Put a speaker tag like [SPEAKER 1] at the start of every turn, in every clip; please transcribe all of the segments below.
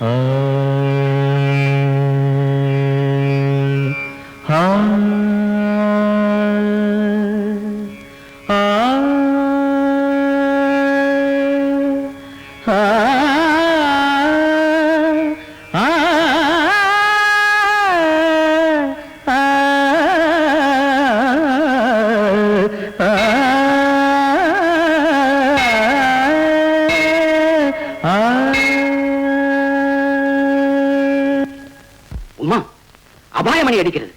[SPEAKER 1] हा
[SPEAKER 2] हा அபாயமணி அடிக்கிறது.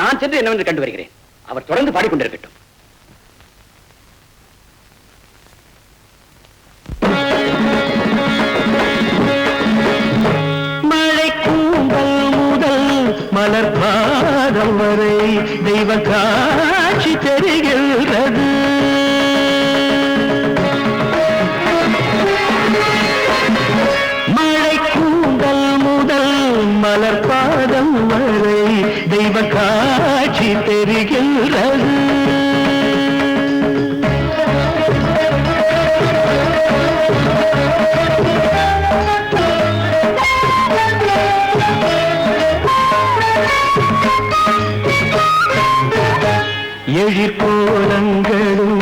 [SPEAKER 2] நான் சென்று என்னவென்று கண்டு வருகிறேன். அவர் தொடர்ந்து பாடிக்கொண்டிருக்கட்டும்.
[SPEAKER 1] மழை மலர் பாதம் வரை தெய்வ காட்சி தெரிகிறது தெய்வ காட்சி தெரிகின்றது. எழிற்கோலங்களும்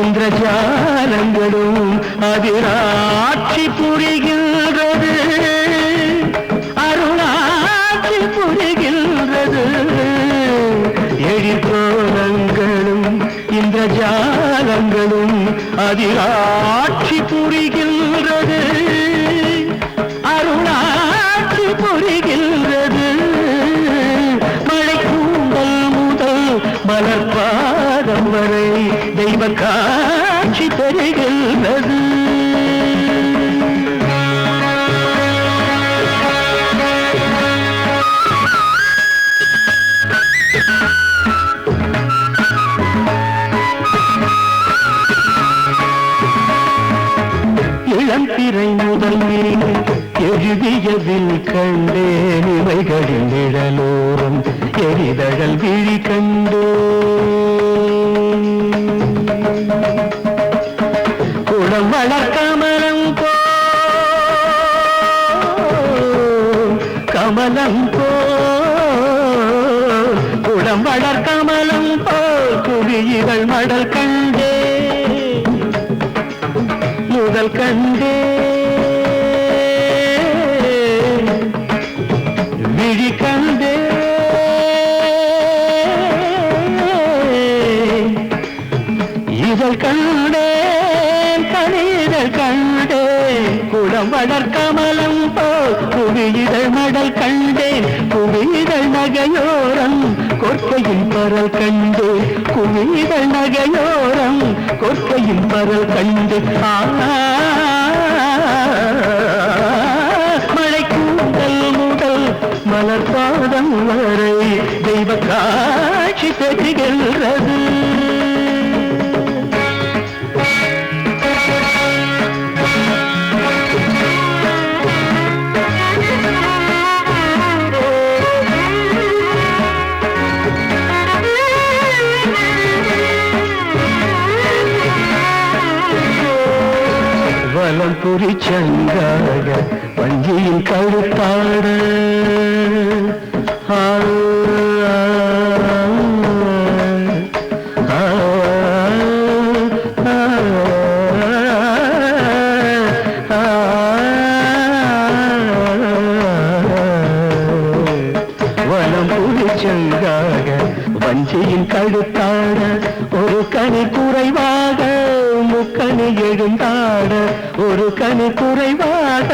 [SPEAKER 1] இந்திரஜாலங்களும் அதிராட்சி புரிகின்றது இந்திரஜாலங்களும் இளம்பிறை முதல் மீன் எழுதியதில் கண்டேன் இவைகளின் நிழலோரம் எரிதழல் விழி கண்டே. குளம் வளர்க்கமலம் போ கமலம் போ. குளம் வளர்க்கமலம் போ குவியிகள் மடல் கண்டே. முதல் கண்டே. விழி கண்டே. இதழ் கண்டேன் கணிதழ் கண்டேன் குளம் வளர்க்கமலம் போல் குவியிதழ் மடல் கண்டேன் குவியிதழ் நகையோரம் கொற்கையின் பரல் கண்டு குவியிதழ் நகையோ கொற்கையின் பரல் கண்டு மழை கூந்தல் முதல் மலர் பாதம் வரை தெய்வ காட்சி தெரிகிறது வலம் சங்காக வஞ்சியின் கழுத்தாட வனம் ஆ, சங்காக வஞ்சியின் கழுத்தாட முக்கணி குறைவாட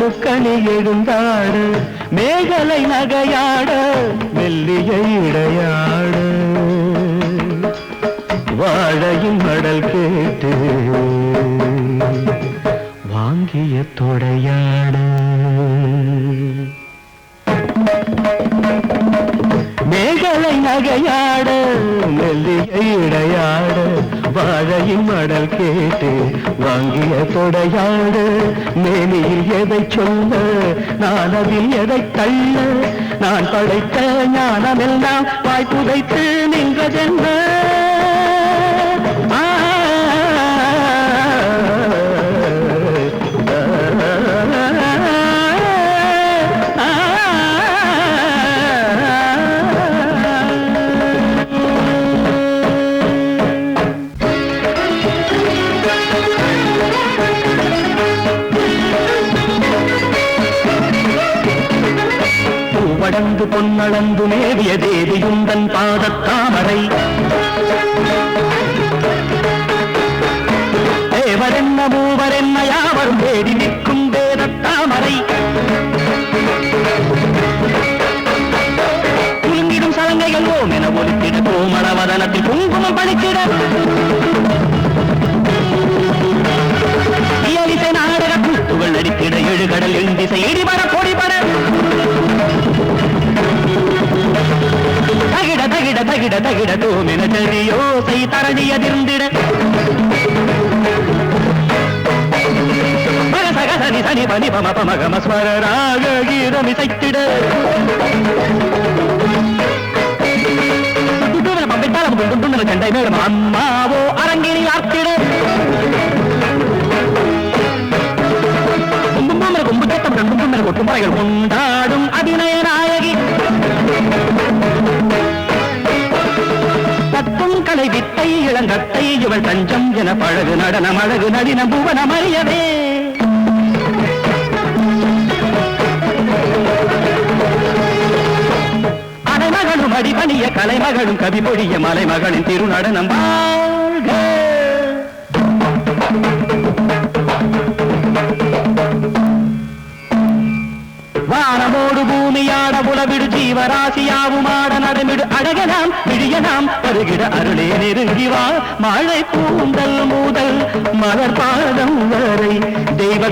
[SPEAKER 1] முக்கணி எழுந்தாட மேகலை நகையாட மெல்லிய இடையாட. வாழையின் மடல் கேட்டு வாங்கிய தொடையாட. மேகலை நகையாட மெல்லிய இடையாட. வாழையின் மடல் கேட்டு வாங்கிய தொடையாடு மேனியில் எதை சொல்ல நான் அதில் எதை தள்ள நான் படைத்த ஞானமெல்லாம் வாய்ப்புதைத்து நின்றதென்ன? தேனளந்து பொன்னளந்து மேவிய தேவியுந்தன் பாதத்தாமரை. தேவரென்ன மூவரென்ன யாவரும் தேடி நிற்கும் வேதத்தாமரை. குலுங்கிடும் சலங்கைகள் ஓம் என ஒலித்திட கோமளவதனத்தில் குங்குமம் பழித்திட. ஓசை தரணியதிர்ந்திட மகசக சனி சனி பனி பம பம கம கீதம் இசைத்திட மேடம் அம்மாவோ அரங்கினி ஆர்த்திட கும்பு தேட்டம் கொண்டாடும் அபிநயனா நாயகி வித்தை இளங்கத்தை இவள் தஞ்சம் என பழகு நடனம் அழகு நடினம் புவனம் அறியவே. அடைமகளும் அடிபணிய கலைமகளும் கவி பொழிய மலைமகளின் திருநடனம் வாழ்க. வானமோடு பூமியாட புலவிடு ஆட நடமிடு அழகனாம் விழியனாம் வருகிட அருளே நெருங்கி வா. மழை பூந்தல் மூதல் மலர் பாதம் வரை. தெய்வ